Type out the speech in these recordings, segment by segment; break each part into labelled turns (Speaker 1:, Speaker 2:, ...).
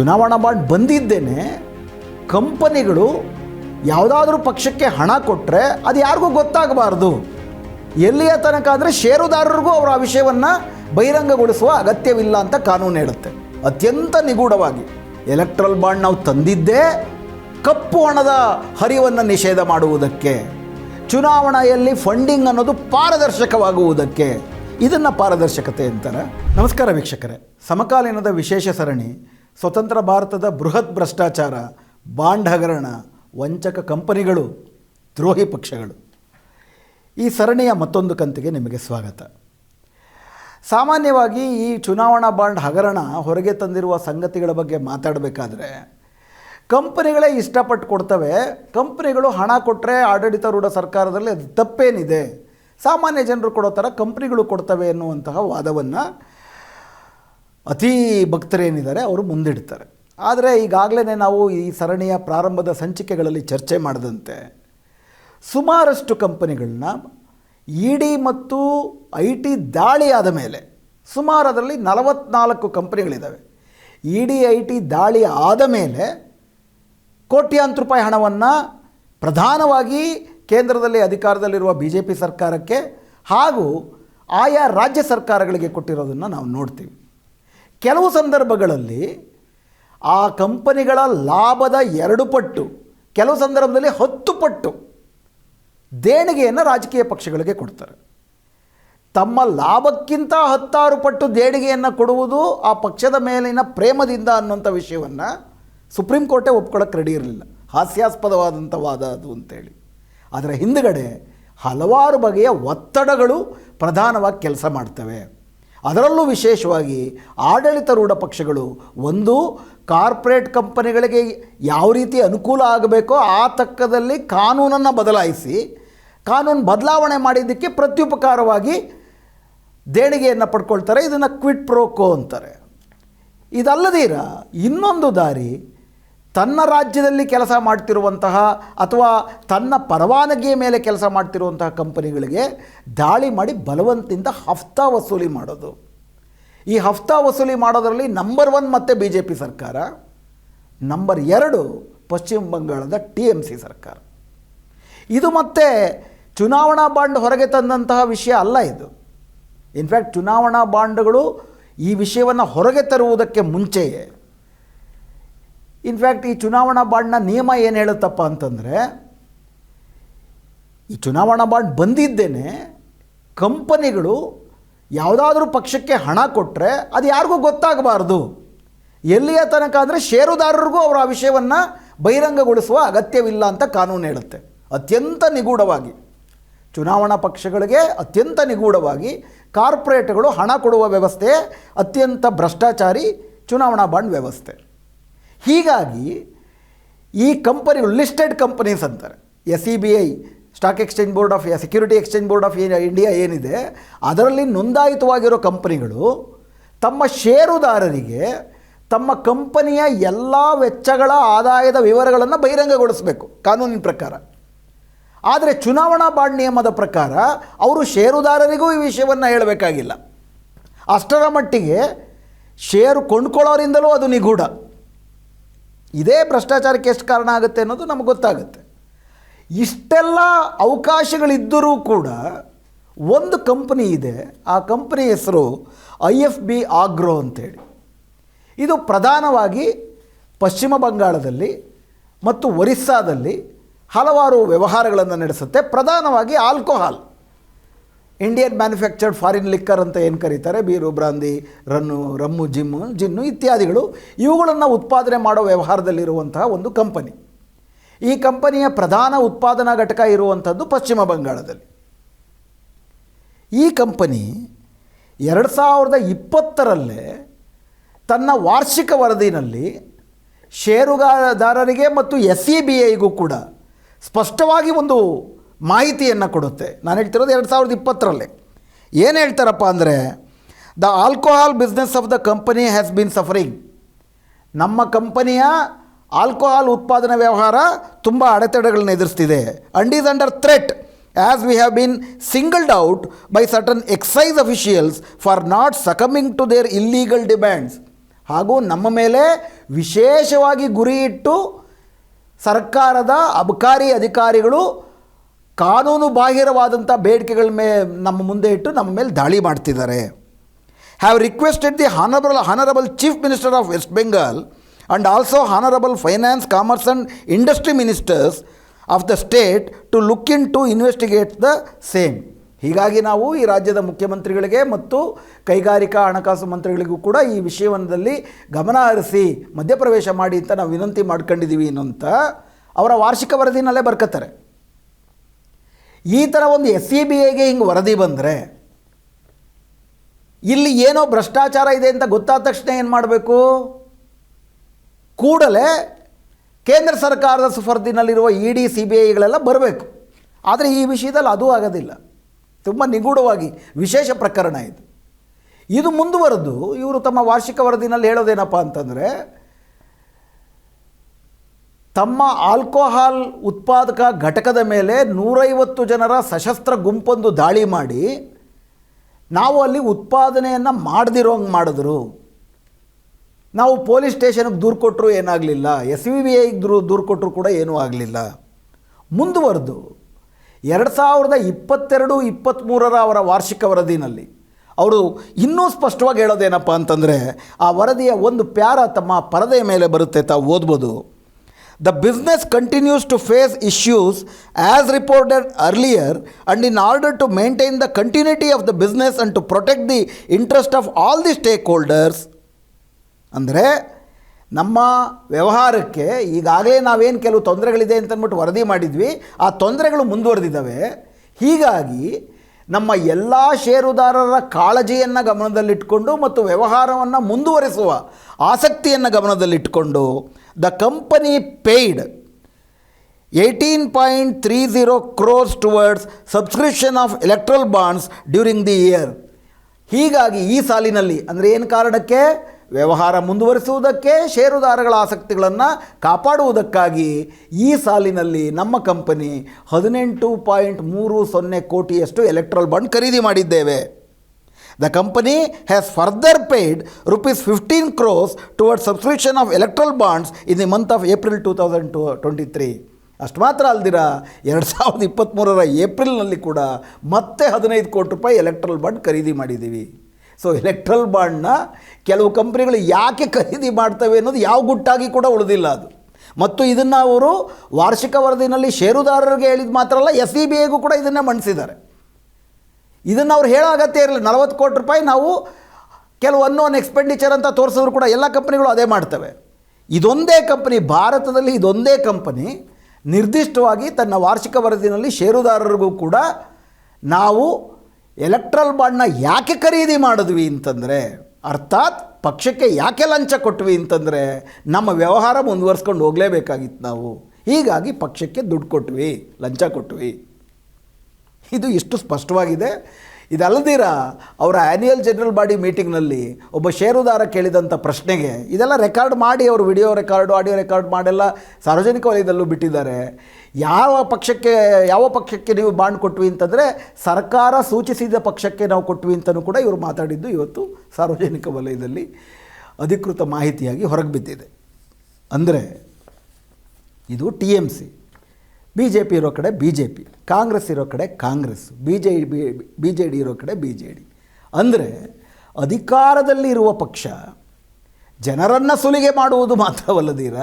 Speaker 1: ಚುನಾವಣಾ ಬಾಂಡ್ ಬಂದಿದ್ದೇನೆ, ಕಂಪನಿಗಳು ಯಾವುದಾದ್ರೂ ಪಕ್ಷಕ್ಕೆ ಹಣ ಕೊಟ್ಟರೆ ಅದು ಯಾರಿಗೂ ಗೊತ್ತಾಗಬಾರ್ದು. ಎಲ್ಲಿಯ ತನಕ ಅಂದರೆ ಷೇರುದಾರರಿಗೂ ಅವರ ಆ ವಿಷಯವನ್ನು ಬಹಿರಂಗಗೊಳಿಸುವ ಅಗತ್ಯವಿಲ್ಲ ಅಂತ ಕಾನೂನು ಹೇಳುತ್ತೆ. ಅತ್ಯಂತ ನಿಗೂಢವಾಗಿ ಎಲೆಕ್ಟ್ರಲ್ ಬಾಂಡ್ ನಾವು ತಂದಿದ್ದೇ ಕಪ್ಪು ಹಣದ ಹರಿವನ್ನು ನಿಷೇಧ ಮಾಡುವುದಕ್ಕೆ, ಚುನಾವಣೆಯಲ್ಲಿ ಫಂಡಿಂಗ್ ಅನ್ನೋದು ಪಾರದರ್ಶಕವಾಗುವುದಕ್ಕೆ ಇದನ್ನು ಪಾರದರ್ಶಕತೆ ಅಂತಾರೆ. ನಮಸ್ಕಾರ ವೀಕ್ಷಕರೇ. ಸಮಕಾಲೀನದ ವಿಶೇಷ ಸರಣಿ ಸ್ವತಂತ್ರ ಭಾರತದ ಬೃಹತ್ ಭ್ರಷ್ಟಾಚಾರ ಬಾಂಡ್ ಹಗರಣ ವಂಚಕ ಕಂಪನಿಗಳು, ದ್ರೋಹಿ ಪಕ್ಷಗಳು. ಈ ಸರಣಿಯ ಮತ್ತೊಂದು ಕಂತಿಗೆ ನಿಮಗೆ ಸ್ವಾಗತ. ಸಾಮಾನ್ಯವಾಗಿ ಈ ಚುನಾವಣಾ ಬಾಂಡ್ ಹಗರಣ ಹೊರಗೆ ತಂದಿರುವ ಸಂಗತಿಗಳ ಬಗ್ಗೆ ಮಾತಾಡಬೇಕಾದ್ರೆ, ಕಂಪನಿಗಳೇ ಇಷ್ಟಪಟ್ಟು ಕೊಡ್ತವೆ, ಕಂಪನಿಗಳು ಹಣ ಕೊಟ್ಟರೆ ಆಡಳಿತಾರೂಢ ಸರ್ಕಾರದಲ್ಲಿ ಅದು ತಪ್ಪೇನಿದೆ. ಸಾಮಾನ್ಯ ಜನರು ಕೊಡೋ ಥರ ಕಂಪ್ನಿಗಳು ಕೊಡ್ತವೆ ಎನ್ನುವಂತಹ ವಾದವನ್ನು ಅತೀ ಭಕ್ತರೇನಿದ್ದಾರೆ ಅವರು ಮುಂದಿಡ್ತಾರೆ. ಆದರೆ ಈಗಾಗಲೇ ನಾವು ಈ ಸರಣಿಯ ಪ್ರಾರಂಭದ ಸಂಚಿಕೆಗಳಲ್ಲಿ ಚರ್ಚೆ ಮಾಡಿದಂತೆ ಸುಮಾರಷ್ಟು ಕಂಪನಿಗಳನ್ನ ಇ ಡಿ ಮತ್ತು ಐ ಟಿ ದಾಳಿ ಆದ ಮೇಲೆ ಸುಮಾರು ಅದರಲ್ಲಿ ನಲವತ್ನಾಲ್ಕು ಕಂಪನಿಗಳಿದ್ದಾವೆ. ಇ ಡಿ ಐ ಟಿ ದಾಳಿ ಆದ ಮೇಲೆ ಕೋಟ್ಯಾಂತರ ರೂಪಾಯಿ ಹಣವನ್ನು ಪ್ರಧಾನವಾಗಿ ಕೇಂದ್ರದಲ್ಲಿ ಅಧಿಕಾರದಲ್ಲಿರುವ ಬಿ ಜೆ ಪಿ ಸರ್ಕಾರಕ್ಕೆ ಹಾಗೂ ಆಯಾ ರಾಜ್ಯ ಸರ್ಕಾರಗಳಿಗೆ ಕೊಟ್ಟಿರೋದನ್ನು ನಾವು ನೋಡ್ತೀವಿ. ಕೆಲವು ಸಂದರ್ಭಗಳಲ್ಲಿ ಆ ಕಂಪನಿಗಳ ಲಾಭದ ಎರಡು ಪಟ್ಟು, ಕೆಲವು ಸಂದರ್ಭದಲ್ಲಿ ಹತ್ತು ಪಟ್ಟು ದೇಣಿಗೆಯನ್ನು ರಾಜಕೀಯ ಪಕ್ಷಗಳಿಗೆ ಕೊಡ್ತಾರೆ. ತಮ್ಮ ಲಾಭಕ್ಕಿಂತ ಹತ್ತಾರು ಪಟ್ಟು ದೇಣಿಗೆಯನ್ನು ಕೊಡುವುದು ಆ ಪಕ್ಷದ ಮೇಲಿನ ಪ್ರೇಮದಿಂದ ಅನ್ನುವಂಥ ವಿಷಯವನ್ನು ಸುಪ್ರೀಂ ಕೋರ್ಟೇ ಒಪ್ಕೊಳ್ಳೋಕೆ ರೆಡಿ ಇರಲಿಲ್ಲ. ಹಾಸ್ಯಾಸ್ಪದವಾದಂಥ ವಾದ ಅದು ಅಂತೇಳಿ. ಅದರ ಹಿಂದುಗಡೆ ಹಲವಾರು ಬಗೆಯ ಒತ್ತಡಗಳು ಪ್ರಧಾನವಾಗಿ ಕೆಲಸ ಮಾಡ್ತವೆ. ಅದರಲ್ಲೂ ವಿಶೇಷವಾಗಿ ಆಡಳಿತಾರೂಢ ಪಕ್ಷಗಳು ಒಂದು ಕಾರ್ಪೊರೇಟ್ ಕಂಪನಿಗಳಿಗೆ ಯಾವ ರೀತಿ ಅನುಕೂಲ ಆಗಬೇಕೋ ಆ ತಕ್ಕದಲ್ಲಿ ಕಾನೂನನ್ನು ಬದಲಾಯಿಸಿ, ಕಾನೂನು ಬದಲಾವಣೆ ಮಾಡಿದ್ದಕ್ಕೆ ಪ್ರತ್ಯುಪಕಾರವಾಗಿ ದೇಣಿಗೆಯನ್ನು ಪಡ್ಕೊಳ್ತಾರೆ, ಇದನ್ನು ಕ್ವಿಟ್ ಪ್ರೋಕೋ ಅಂತಾರೆ. ಇದಲ್ಲದೀರ ಇನ್ನೊಂದು ದಾರಿ ತನ್ನ ರಾಜ್ಯದಲ್ಲಿ ಕೆಲಸ ಮಾಡ್ತಿರುವಂತಹ ಅಥವಾ ತನ್ನ ಪರವಾನಗಿಯ ಮೇಲೆ ಕೆಲಸ ಮಾಡ್ತಿರುವಂತಹ ಕಂಪನಿಗಳಿಗೆ ದಾಳಿ ಮಾಡಿ ಬಲವಂತಿಂದ ಹಫ್ತಾ ವಸೂಲಿ ಮಾಡೋದು. ಈ ಹಫ್ತಾ ವಸೂಲಿ ಮಾಡೋದರಲ್ಲಿ ನಂಬರ್ ಒನ್ ಮತ್ತೆ ಬಿ ಜೆ ಪಿ ಸರ್ಕಾರ ನಂಬರ್ ಎರಡು ಪಶ್ಚಿಮ ಬಂಗಾಳದ ಟಿ ಎಂ ಸಿ ಸರ್ಕಾರ. ಇದು ಮತ್ತೆ ಚುನಾವಣಾ ಬಾಂಡ್ ಹೊರಗೆ ತಂದಂತಹ ವಿಷಯ ಅಲ್ಲ ಇದು. ಇನ್ಫ್ಯಾಕ್ಟ್ ಚುನಾವಣಾ ಬಾಂಡ್ಗಳು ಈ ವಿಷಯವನ್ನು ಹೊರಗೆ ತರುವುದಕ್ಕೆ ಮುಂಚೆಯೇ ಇನ್ಫ್ಯಾಕ್ಟ್ ಈ ಚುನಾವಣಾ ಬಾಂಡ್ನ ನಿಯಮ ಏನು ಹೇಳುತ್ತಪ್ಪ ಅಂತಂದರೆ, ಈ ಚುನಾವಣಾ ಬಾಂಡ್ ಬಂದಿದ್ದೇನೆ, ಕಂಪನಿಗಳು ಯಾವುದಾದ್ರೂ ಪಕ್ಷಕ್ಕೆ ಹಣ ಕೊಟ್ಟರೆ ಅದು ಯಾರಿಗೂ ಗೊತ್ತಾಗಬಾರ್ದು. ಎಲ್ಲಿಯ ತನಕ ಅಂದರೆ ಷೇರುದಾರರಿಗೂ ಅವರ ಆ ವಿಷಯವನ್ನು ಬಹಿರಂಗಗೊಳಿಸುವ ಅಗತ್ಯವಿಲ್ಲ ಅಂತ ಕಾನೂನು ಹೇಳುತ್ತೆ. ಅತ್ಯಂತ ನಿಗೂಢವಾಗಿ. ಚುನಾವಣಾ ಪಕ್ಷಗಳಿಗೆ ಅತ್ಯಂತ ನಿಗೂಢವಾಗಿ ಕಾರ್ಪೊರೇಟ್ಗಳು ಹಣ ಕೊಡುವ ವ್ಯವಸ್ಥೆ ಅತ್ಯಂತ ಭ್ರಷ್ಟಾಚಾರಿ ಚುನಾವಣಾ ಬಾಂಡ್ ವ್ಯವಸ್ಥೆ. ಹೀಗಾಗಿ ಈ ಕಂಪನಿಗಳು ಲಿಸ್ಟೆಡ್ ಕಂಪನೀಸ್ ಅಂತಾರೆ. S E B I, stock exchange board of, security exchange board of India ಏನಿದೆ, ಅದರಲ್ಲಿ ನೋಂದಾಯಿತವಾಗಿರೋ ಕಂಪನಿಗಳು ತಮ್ಮ ಷೇರುದಾರರಿಗೆ ತಮ್ಮ ಕಂಪನಿಯ ಎಲ್ಲ ವೆಚ್ಚಗಳ ಆದಾಯದ ವಿವರಗಳನ್ನು ಬಹಿರಂಗಗೊಳಿಸಬೇಕು, ಕಾನೂನಿನ ಪ್ರಕಾರ. ಆದರೆ ಚುನಾವಣಾ ಬಾಂಡ್ ನಿಯಮದ ಪ್ರಕಾರ ಅವರು ಷೇರುದಾರರಿಗೂ ಈ ವಿಷಯವನ್ನು ಹೇಳಬೇಕಾಗಿಲ್ಲ. ಅಷ್ಟರ ಮಟ್ಟಿಗೆ ಷೇರು ಕೊಂಡ್ಕೊಳ್ಳೋರಿಂದಲೂ ಅದು ನಿಗೂಢ. ಇದೇ ಭ್ರಷ್ಟಾಚಾರಕ್ಕೆ ಎಷ್ಟು ಕಾರಣ ಆಗುತ್ತೆ ಅನ್ನೋದು ನಮಗೆ ಗೊತ್ತಾಗುತ್ತೆ. ಇಷ್ಟೆಲ್ಲ ಅವಕಾಶಗಳಿದ್ದರೂ ಕೂಡ ಒಂದು ಕಂಪ್ನಿ ಇದೆ, ಆ ಕಂಪ್ನಿ ಹೆಸರು ಐ ಎಫ್ ಬಿ ಆಗ್ರೋ ಅಂತೇಳಿ. ಇದು ಪ್ರಧಾನವಾಗಿ ಪಶ್ಚಿಮ ಬಂಗಾಳದಲ್ಲಿ ಮತ್ತು ಒರಿಸ್ಸಾದಲ್ಲಿ ಹಲವಾರು ವ್ಯವಹಾರಗಳನ್ನು ನಡೆಸುತ್ತೆ. ಪ್ರಧಾನವಾಗಿ alcohol. Indian manufactured foreign liquor ಅಂತ ಏನು ಕರೀತಾರೆ? ಬೀರು, ಬ್ರಾಂದಿ, ರನ್ನು, ರಮ್ಮು, ಜಿಮ್ಮು, ಜಿನ್ನು ಇತ್ಯಾದಿಗಳು. ಇವುಗಳನ್ನು ಉತ್ಪಾದನೆ ಮಾಡೋ ವ್ಯವಹಾರದಲ್ಲಿರುವಂತಹ ಒಂದು ಕಂಪನಿ. ಈ ಕಂಪನಿಯ ಪ್ರಧಾನ ಉತ್ಪಾದನಾ ಘಟಕ ಇರುವಂಥದ್ದು ಪಶ್ಚಿಮ ಬಂಗಾಳದಲ್ಲಿ. ಈ ಕಂಪನಿ ಎರಡು ಸಾವಿರದ ಇಪ್ಪತ್ತರಲ್ಲೇ ತನ್ನ ವಾರ್ಷಿಕ ವರದಿನಲ್ಲಿ ಷೇರುದಾರರಿಗೆ ಮತ್ತು ಎಸ್ ಇ ಬಿ ಐಗೂ ಕೂಡ ಸ್ಪಷ್ಟವಾಗಿ ಒಂದು ಮಾಹಿತಿಯನ್ನು ಕೊಡುತ್ತೆ. ನಾನು ಹೇಳ್ತಿರೋದು ಎರಡು ಸಾವಿರದ ಇಪ್ಪತ್ತರಲ್ಲಿ. ಏನು ಹೇಳ್ತಾರಪ್ಪ ಅಂದರೆ, the alcohol business of the company has been suffering. ನಮ್ಮ ಕಂಪನಿಯ ಆಲ್ಕೋಹಾಲ್ ಉತ್ಪಾದನಾ ವ್ಯವಹಾರ ತುಂಬ ಅಡೆತಡೆಗಳನ್ನ ಎದುರಿಸ್ತಿದೆ. And is under threat as we have been singled out by certain excise officials for not succumbing to their illegal demands. ಹಾಗೂ ನಮ್ಮ ಮೇಲೆ ವಿಶೇಷವಾಗಿ ಗುರಿ ಇಟ್ಟು ಸರ್ಕಾರದ ಅಬಕಾರಿ ಅಧಿಕಾರಿಗಳು ಕಾನೂನು ಬಾಹಿರವಾದಂಥ ಬೇಡಿಕೆಗಳ ಮೇ ನಮ್ಮ ಮುಂದೆ ಇಟ್ಟು ನಮ್ಮ ಮೇಲೆ ದಾಳಿ ಮಾಡ್ತಿದ್ದಾರೆ. Have requested the honourable honourable chief minister of West Bengal and also honourable finance commerce and industry ministers of the state to look in to investigate the same ಹೀಗಾಗಿ ನಾವು ಈ ರಾಜ್ಯದ ಮುಖ್ಯಮಂತ್ರಿಗಳಿಗೆ ಮತ್ತು ಕೈಗಾರಿಕಾ ಹಣಕಾಸು ಮಂತ್ರಿಗಳಿಗೂ ಕೂಡ ಈ ವಿಷಯವನ್ನದಲ್ಲಿ ಗಮನ ಹರಿಸಿ ಮಧ್ಯಪ್ರವೇಶ ಮಾಡಿ ಅಂತ ನಾವು ವಿನಂತಿ ಮಾಡ್ಕೊಂಡಿದ್ದೀವಿ ಅನ್ನೋಂಥ ಅವರ ವಾರ್ಷಿಕ ವರದಿನಲ್ಲೇ ಬರ್ಕತ್ತಾರೆ. ಈ ಥರ ಒಂದು ಎಸ್ ಸಿ ಬಿ ಐಗೆ ಹಿಂಗೆ ವರದಿ ಬಂದರೆ ಇಲ್ಲಿ ಏನೋ ಭ್ರಷ್ಟಾಚಾರ ಇದೆ ಅಂತ ಗೊತ್ತಾದ ತಕ್ಷಣ ಏನು ಮಾಡಬೇಕು? ಕೂಡಲೇ ಕೇಂದ್ರ ಸರ್ಕಾರದ ಸುಫರ್ದಿನಲ್ಲಿರುವ ಇ ಡಿ, ಸಿ ಬಿ ಐಗಳೆಲ್ಲ ಬರಬೇಕು. ಆದರೆ ಈ ವಿಷಯದಲ್ಲಿ ಅದೂ ಆಗೋದಿಲ್ಲ. ತುಂಬ ನಿಗೂಢವಾಗಿ ವಿಶೇಷ ಪ್ರಕರಣ ಇದು. ಇದು ಮುಂದುವರೆದು ಇವರು ತಮ್ಮ ವಾರ್ಷಿಕ ವರದಿನಲ್ಲಿ ಹೇಳೋದೇನಪ್ಪ ಅಂತಂದರೆ ತಮ್ಮ ಆಲ್ಕೋಹಾಲ್ ಉತ್ಪಾದಕ ಘಟಕದ ಮೇಲೆ ನೂರೈವತ್ತು ಜನರ ಸಶಸ್ತ್ರ ಗುಂಪೊಂದು ದಾಳಿ ಮಾಡಿ, ನಾವು ಅಲ್ಲಿ ಉತ್ಪಾದನೆಯನ್ನು ಮಾಡದಿರೋಂಗೆ ಮಾಡಿದ್ರು. ನಾವು ಪೊಲೀಸ್ ಸ್ಟೇಷನ್ಗೆ ದೂರು ಕೊಟ್ಟರು ಏನಾಗಲಿಲ್ಲ, ಎಸ್ ವಿ ಬಿ ಐಗೆ ದೂರು ದೂರು ಕೊಟ್ಟರು ಕೂಡ ಏನೂ ಆಗಲಿಲ್ಲ. ಮುಂದುವರೆದು, ಎರಡು ಸಾವಿರದ ಇಪ್ಪತ್ತೆರಡು ಇಪ್ಪತ್ತ್ಮೂರರ ಅವರ ವಾರ್ಷಿಕ ವರದಿನಲ್ಲಿ. ಅವರು ಇನ್ನೂ ಸ್ಪಷ್ಟವಾಗಿ ಹೇಳೋದೇನಪ್ಪ ಅಂತಂದರೆ, ಆ ವರದಿಯ ಒಂದು ಪ್ಯಾರ ತಮ್ಮ ಪರದೆಯ ಮೇಲೆ ಬರುತ್ತೆ, ತಾವು ಓದ್ಬೋದು. Business continues to face issues as reported earlier and in order to maintain the continuity of the business and to protect the interest of all the stake holders ಅಂದರೆ ನಮ್ಮ ವ್ಯವಹಾರಕ್ಕೆ ಈಗಾಗಲೇ ನಾವೇನು ಕೆಲವು ತೊಂದರೆಗಳಿದೆ ಅಂತಂದ್ಬಿಟ್ಟು ವರದಿ ಮಾಡಿದ್ವಿ, ಆ ತೊಂದರೆಗಳು ಮುಂದುವರೆದಿದ್ದಾವೆ. ಹೀಗಾಗಿ ನಮ್ಮ ಎಲ್ಲ ಷೇರುದಾರರ ಕಾಳಜಿಯನ್ನು ಗಮನದಲ್ಲಿಟ್ಟುಕೊಂಡು ಮತ್ತು ವ್ಯವಹಾರವನ್ನು ಮುಂದುವರಿಸುವ ಆಸಕ್ತಿಯನ್ನು ಗಮನದಲ್ಲಿಟ್ಕೊಂಡು the company paid eighteen point three zero crores towards subscription of electoral bonds during the year ಹೀಗಾಗಿ ಈ ಸಾಲಿನಲ್ಲಿ ಅಂದರೆ ಏನು ಕಾರಣಕ್ಕೆ? ವ್ಯವಹಾರ ಮುಂದುವರಿಸುವುದಕ್ಕೆ ಷೇರುದಾರಗಳ ಆಸಕ್ತಿಗಳನ್ನು ಕಾಪಾಡುವುದಕ್ಕಾಗಿ ಈ ಸಾಲಿನಲ್ಲಿ ನಮ್ಮ ಕಂಪನಿ ಹದಿನೆಂಟು ಪಾಯಿಂಟ್ ಮೂರು ಸೊನ್ನೆ ಕೋಟಿಯಷ್ಟು ಎಲೆಕ್ಟ್ರಲ್ ಬಾಂಡ್ ಖರೀದಿ ಮಾಡಿದ್ದೇವೆ. The company has further paid rupees fifteen crores towards subscription of electoral bonds in the thousand to twenty three ಅಷ್ಟು ಮಾತ್ರ ಅಲ್ದಿರ, ಎರಡು ಸಾವಿರದ ಇಪ್ಪತ್ತ್ಮೂರರ ಏಪ್ರಿಲ್ನಲ್ಲಿ ಕೂಡ ಮತ್ತೆ ಹದಿನೈದು ಕೋಟಿ ರೂಪಾಯಿ ಎಲೆಕ್ಟ್ರಲ್ ಬಾಂಡ್ ಖರೀದಿ ಮಾಡಿದ್ದೀವಿ. ಸೊ ಎಲೆಕ್ಟ್ರಲ್ ಬಾಂಡ್ನ ಕೆಲವು ಕಂಪ್ನಿಗಳು ಯಾಕೆ ಖರೀದಿ ಮಾಡ್ತವೆ ಅನ್ನೋದು ಯಾವ ಗುಟ್ಟಾಗಿ ಕೂಡ ಉಳಿದಿಲ್ಲ ಅದು. ಮತ್ತು ಇದನ್ನು ಅವರು ವಾರ್ಷಿಕ ವರದಿನಲ್ಲಿ ಷೇರುದಾರರಿಗೆ ಹೇಳಿದ ಮಾತ್ರ ಅಲ್ಲ ಎಸ್ ಇ ಬಿ ಐಗೂ ಕೂಡ ಇದನ್ನೇ ಮಂಡಿಸಿದ್ದಾರೆ ಇದನ್ನು ಅವ್ರು ಹೇಳೋ ಅಗತ್ಯ ಇರಲಿಲ್ಲ. ನಲವತ್ತು ಕೋಟಿ ರೂಪಾಯಿ ನಾವು ಕೆಲವು ಅನ್ನೋನ್ ಎಕ್ಸ್ಪೆಂಡಿಚರ್ ಅಂತ ತೋರಿಸಿದ್ರು ಕೂಡ ಎಲ್ಲ ಕಂಪ್ನಿಗಳು ಅದೇ ಮಾಡ್ತವೆ. ಇದೊಂದೇ ಕಂಪನಿ, ಭಾರತದಲ್ಲಿ ಇದೊಂದೇ ಕಂಪನಿ ನಿರ್ದಿಷ್ಟವಾಗಿ ತನ್ನ ವಾರ್ಷಿಕ ವರದಿನಲ್ಲಿ ಷೇರುದಾರರಿಗೂ ಕೂಡ ನಾವು ಎಲೆಕ್ಟ್ರಲ್ ಬಾಂಡ್ನ ಯಾಕೆ ಖರೀದಿ ಮಾಡಿದ್ವಿ ಅಂತಂದರೆ, ಅರ್ಥಾತ್ ಪಕ್ಷಕ್ಕೆ ಯಾಕೆ ಲಂಚ ಕೊಟ್ವಿ ಅಂತಂದರೆ ನಮ್ಮ ವ್ಯವಹಾರ ಮುಂದುವರ್ಸ್ಕೊಂಡು ಹೋಗಲೇಬೇಕಾಗಿತ್ತು ನಾವು. ಹೀಗಾಗಿ ಪಕ್ಷಕ್ಕೆ ದುಡ್ಡು ಕೊಟ್ವಿ, ಲಂಚ ಕೊಟ್ವಿ. ಇದು ಇಷ್ಟು ಸ್ಪಷ್ಟವಾಗಿದೆ? ಇದಲ್ಲದಿರ ಅವರ ಆ್ಯನ್ಯುಯಲ್ ಜನರಲ್ ಬಾಡಿ ಮೀಟಿಂಗ್ನಲ್ಲಿ ಒಬ್ಬ ಷೇರುದಾರ ಕೇಳಿದಂಥ ಪ್ರಶ್ನೆಗೆ ಇದೆಲ್ಲ ರೆಕಾರ್ಡ್ ಮಾಡಿ ಅವರು ವಿಡಿಯೋ ರೆಕಾರ್ಡು ಆಡಿಯೋ ರೆಕಾರ್ಡ್ ಮಾಡೆಲ್ಲ ಸಾರ್ವಜನಿಕ ವಲಯದಲ್ಲೂ ಬಿಟ್ಟಿದ್ದಾರೆ. ಯಾವ ಪಕ್ಷಕ್ಕೆ ಯಾವ ಪಕ್ಷಕ್ಕೆ ನೀವು ಬಾಂಡ್ ಕೊಟ್ವಿ ಅಂತಂದರೆ ಸರ್ಕಾರ ಸೂಚಿಸಿದ ಪಕ್ಷಕ್ಕೆ ನಾವು ಕೊಟ್ವಿ ಅಂತಲೂ ಕೂಡ ಇವರು ಮಾತಾಡಿದ್ದು ಇವತ್ತು ಸಾರ್ವಜನಿಕ ವಲಯದಲ್ಲಿ ಅಧಿಕೃತ ಮಾಹಿತಿಯಾಗಿ ಹೊರಗೆ ಬಿದ್ದಿದೆ. ಅಂದರೆ ಇದು T M C B J P ಇರೋ ಕಡೆ ಬಿ ಜೆ ಪಿ ಕಾಂಗ್ರೆಸ್ ಇರೋ ಕಡೆ Congress B J B B J D ಇರೋ ಕಡೆ ಬಿ ಜೆ ಡಿ ಅಂದರೆ ಅಧಿಕಾರದಲ್ಲಿ ಇರುವ ಪಕ್ಷ ಜನರನ್ನು ಸುಲಿಗೆ ಮಾಡುವುದು ಮಾತ್ರವಲ್ಲದೀರ,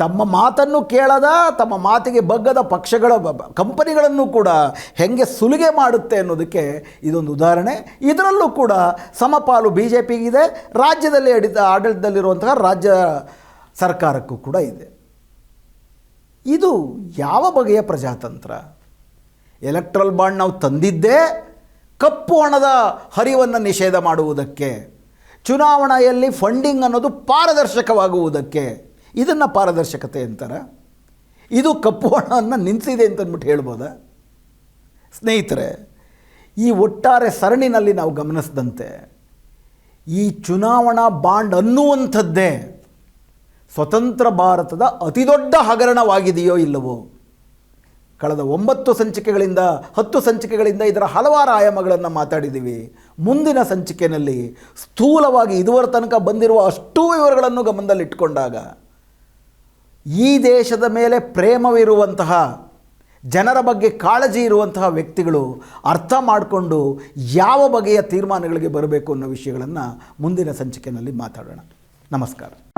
Speaker 1: ತಮ್ಮ ಮಾತನ್ನು ಕೇಳದ, ತಮ್ಮ ಮಾತಿಗೆ ಬಗ್ಗದ ಪಕ್ಷಗಳ ಕಂಪನಿಗಳನ್ನು ಕೂಡ ಹೆಂಗೆ ಸುಲಿಗೆ ಮಾಡುತ್ತೆ ಅನ್ನೋದಕ್ಕೆ ಇದೊಂದು ಉದಾಹರಣೆ. ಇದರಲ್ಲೂ ಕೂಡ ಸಮಪಾಲು ಬಿ ಜೆ ಪಿಗಿದೆ ರಾಜ್ಯದಲ್ಲಿ ಅಡಿತ, ಆಡಳಿತದಲ್ಲಿರುವಂತಹ ರಾಜ್ಯ ಸರ್ಕಾರಕ್ಕೂ ಕೂಡ ಇದೆ. ಇದು ಯಾವ ಬಗೆಯ ಪ್ರಜಾತಂತ್ರ? ಎಲೆಕ್ಟ್ರಲ್ ಬಾಂಡ್ ನಾವು ತಂದಿದ್ದೇ ಕಪ್ಪು ಹಣದ ಹರಿವನ್ನು ನಿಷೇಧ ಮಾಡುವುದಕ್ಕೆ, ಚುನಾವಣೆಯಲ್ಲಿ ಫಂಡಿಂಗ್ ಅನ್ನೋದು ಪಾರದರ್ಶಕವಾಗುವುದಕ್ಕೆ. ಇದನ್ನು ಪಾರದರ್ಶಕತೆ ಅಂತಾರೆ. ಇದು ಕಪ್ಪು ಹಣವನ್ನು ನಿಂತಿದೆ ಅಂತಂದ್ಬಿಟ್ಟು ಹೇಳ್ಬೋದಾ? ಸ್ನೇಹಿತರೆ, ಈ ಒಟ್ಟಾರೆ ಸರಣಿನಲ್ಲಿ ನಾವು ಗಮನಿಸಿದಂತೆ, ಈ ಚುನಾವಣಾ ಬಾಂಡ್ ಅನ್ನುವಂಥದ್ದೇ ಸ್ವತಂತ್ರ ಭಾರತದ ಅತಿದೊಡ್ಡ ಹಗರಣವಾಗಿದೆಯೋ ಇಲ್ಲವೋ? ಕಳೆದ ಒಂಬತ್ತು ಸಂಚಿಕೆಗಳಿಂದ, ಹತ್ತು ಸಂಚಿಕೆಗಳಿಂದ ಇದರ ಹಲವಾರು ಆಯಾಮಗಳನ್ನು ಮಾತಾಡಿದ್ದೀವಿ. ಮುಂದಿನ ಸಂಚಿಕೆಯಲ್ಲಿ ಸ್ಥೂಲವಾಗಿ ಇದುವರ ತನಕ ಬಂದಿರುವ ಅಷ್ಟೂ ವಿವರಗಳನ್ನು ಗಮನದಲ್ಲಿಟ್ಟುಕೊಂಡಾಗ ಈ ದೇಶದ ಮೇಲೆ ಪ್ರೇಮವಿರುವಂತಹ, ಜನರ ಬಗ್ಗೆ ಕಾಳಜಿ ಇರುವಂತಹ ವ್ಯಕ್ತಿಗಳು ಅರ್ಥ ಮಾಡಿಕೊಂಡು ಯಾವ ಬಗೆಯ ತೀರ್ಮಾನಗಳಿಗೆ ಬರಬೇಕು ಅನ್ನೋ ವಿಷಯಗಳನ್ನು ಮುಂದಿನ ಸಂಚಿಕೆಯಲ್ಲಿ ಮಾತಾಡೋಣ. ನಮಸ್ಕಾರ.